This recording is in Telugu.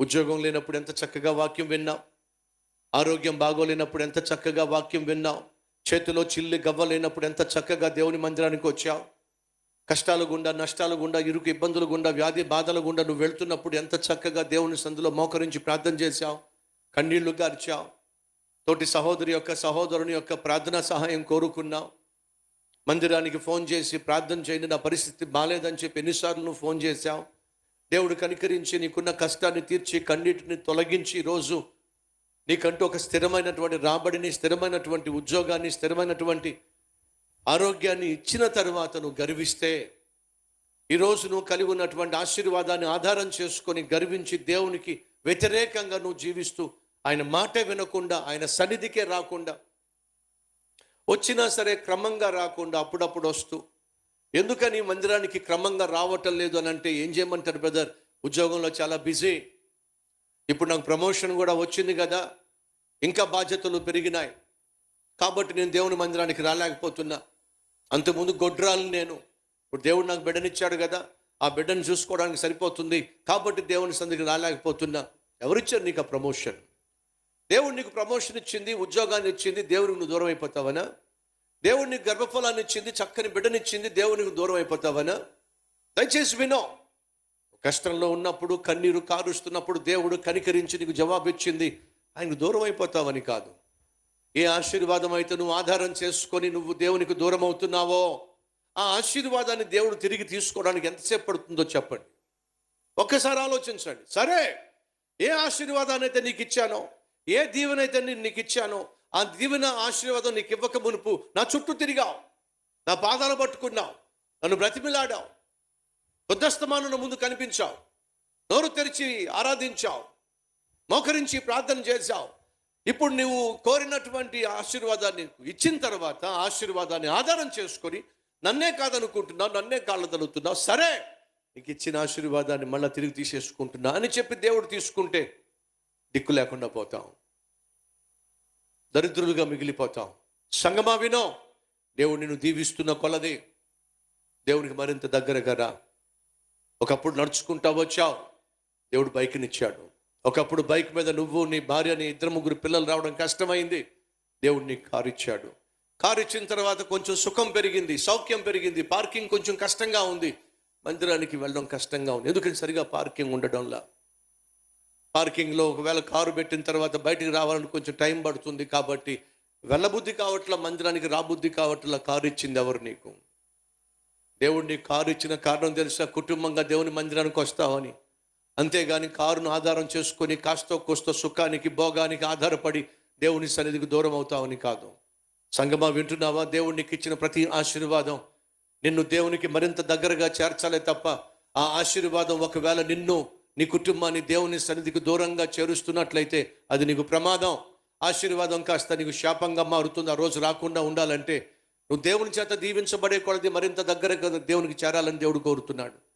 ఉద్యోగం లేనప్పుడు ఎంత చక్కగా వాక్యం విన్నావు ఆరోగ్యం బాగోలేనప్పుడు ఎంత చక్కగా వాక్యం విన్నావు చేతిలో చిల్లి గవ్వ లేనప్పుడు ఎంత చక్కగా దేవుని మందిరానికి వచ్చావు కష్టాలు గుండా నష్టాలు గుండా ఇరుకు ఇబ్బందులు గుండా వ్యాధి బాధల గుండా నువ్వు వెళ్తున్నప్పుడు ఎంత చక్కగా దేవుని సందులో మోకరించి ప్రార్థన చేశావు కన్నీళ్ళు గార్చావు తోటి సహోదరి యొక్క సహోదరుని యొక్క ప్రార్థనా సహాయం కోరుకున్నావు మందిరానికి ఫోన్ చేసి ప్రార్థన చేయండి నా పరిస్థితి బాగాలేదని చెప్పి ఎన్నిసార్లు నువ్వు ఫోన్ చేశావు. దేవుడు కనికరించి నీకున్న కష్టాన్ని తీర్చి కన్నీటిని తొలగించి ఈరోజు నీకంటూ ఒక స్థిరమైనటువంటి రాబడిని స్థిరమైనటువంటి ఉద్యోగాన్ని స్థిరమైనటువంటి ఆరోగ్యాన్ని ఇచ్చిన తర్వాత నువ్వు గర్విస్తే ఈరోజు నువ్వు కలిగి ఉన్నటువంటి ఆశీర్వాదాన్ని ఆధారం చేసుకొని గర్వించి దేవునికి వ్యతిరేకంగా నువ్వు జీవిస్తూ ఆయన మాట వినకుండా ఆయన సన్నిధికే రాకుండా వచ్చినా సరే క్రమంగా రాకుండా అప్పుడప్పుడు వస్తూ ఎందుకని మందిరానికి క్రమంగా రావటం లేదు అని అంటే ఏం చేయమంటారు బ్రదర్ ఉద్యోగంలో చాలా బిజీ. ఇప్పుడు నాకు ప్రమోషన్ కూడా వచ్చింది కదా ఇంకా బాధ్యతలు పెరిగినాయి. కాబట్టి నేను దేవుని మందిరానికి రాలేకపోతున్నా. అంతకుముందు గొడ్రాలు నేను. ఇప్పుడు దేవుడు నాకు బిడ్డనిచ్చాడు కదా ఆ బిడ్డను చూసుకోవడానికి సరిపోతుంది. కాబట్టి దేవుని సందికి రాలేకపోతున్నా. ఎవరిచ్చారు నీకు ఆ ప్రమోషన్? దేవుడు నీకు ప్రమోషన్ ఇచ్చింది ఉద్యోగాన్ని ఇచ్చింది దేవుడికి నువ్వు దూరం అయిపోతావనా? దేవుడు నీకు గర్భఫలాన్ని ఇచ్చింది చక్కని బిడ్డనిచ్చింది దేవునికి దూరం అయిపోతావనా? దయచేసి వినో. కష్టంలో ఉన్నప్పుడు కన్నీరు కారుస్తున్నప్పుడు దేవుడు కనికరించి నీకు జవాబు ఇచ్చింది. ఆయనకు దూరం అయిపోతావని కాదు. ఏ ఆశీర్వాదం అయితే నువ్వు ఆధారం చేసుకొని నువ్వు దేవునికి దూరం అవుతున్నావో ఆ ఆశీర్వాదాన్ని దేవుడు తిరిగి తీసుకోవడానికి ఎంతసేపు పడుతుందో చెప్పండి. ఒక్కసారి ఆలోచించండి. సరే ఏ ఆశీర్వాదాన్ని అయితే నీకు ఇచ్చానో ఏ దీవెనైతే నేను నీకు ఇచ్చానో ఆ దీవెన ఆశీర్వాదం నీకు ఇవ్వక మునుపు నా చుట్టూ తిరిగావు. నా పాదాలు పట్టుకున్నావు. నన్ను బ్రతిమిలాడావు. బుద్ధస్తమాను ముందు కనిపించావు. నోరు తెరిచి ఆరాధించావు. మోకరించి ప్రార్థన చేశావు. ఇప్పుడు నువ్వు కోరినటువంటి ఆశీర్వాదాన్ని ఇచ్చిన తర్వాత ఆశీర్వాదాన్ని ఆధారం చేసుకొని నన్నే కాదనుకుంటున్నావు నన్నే కాళ్ళు తలుగుతున్నావు సరే నీకు ఇచ్చిన ఆశీర్వాదాన్ని మళ్ళీ తిరిగి తీసేసుకుంటున్నా అని చెప్పి దేవుడు తీసుకుంటే దిక్కు లేకుండా పోతాం దరిద్రులుగా మిగిలిపోతాం. సంగమా వినో. దేవుడు నిన్ను దీవిస్తున్న కొలది. దేవునికి మరింత దగ్గరగా రా. ఒకప్పుడు నడుచుకుంటా వచ్చావు. దేవుడు బైక్నిచ్చాడు. ఒకప్పుడు బైక్ మీద నువ్వు నీ భార్య నీ ఇద్దరు ముగ్గురు పిల్లలు రావడం కష్టమైంది. దేవుడు నీకు కారు ఇచ్చాడు కారు ఇచ్చిన తర్వాత కొంచెం సుఖం పెరిగింది సౌఖ్యం పెరిగింది పార్కింగ్ కొంచెం కష్టంగా ఉంది. మందిరానికి వెళ్ళడం కష్టంగా ఉంది. ఎందుకని సరిగా పార్కింగ్ ఉండడంలా. పార్కింగ్లో ఒకవేళ కారు పెట్టిన తర్వాత బయటికి రావాలని కొంచెం టైం పడుతుంది కాబట్టి వెళ్ళబుద్ధి కావట్ల మందిరానికి రాబుద్ధి కావట్ల కారు ఇచ్చింది ఎవరు నీకు? దేవుడిని కారు ఇచ్చిన కారణం తెలిసిన కుటుంబంగా దేవుని మందిరానికి వస్తావని. అంతేగాని కారును ఆధారం చేసుకొని కాస్తో కోస్తో సుఖానికి భోగానికి ఆధారపడి దేవుని సన్నిధికి దూరం అవుతావని కాదు. సంగమా వింటున్నావా? దేవునికి ఇచ్చిన ప్రతి ఆశీర్వాదం నిన్ను దేవునికి మరింత దగ్గరగా చేర్చాలే తప్ప ఆ ఆశీర్వాదం ఒకవేళ నిన్ను నీ కుటుంబాన్ని దేవుని సన్నిధికి దూరంగా చేరుస్తున్నట్లయితే అది నీకు ప్రమాదం. ఆశీర్వాదం కాస్త నీకు శాపంగా మారుతుంది. ఆ రోజు రాకుండా ఉండాలంటే నువ్వు దేవుని చేత దీవించబడే కొలది మరింత దగ్గర దేవునికి చేరాలని దేవుడు కోరుతున్నాడు.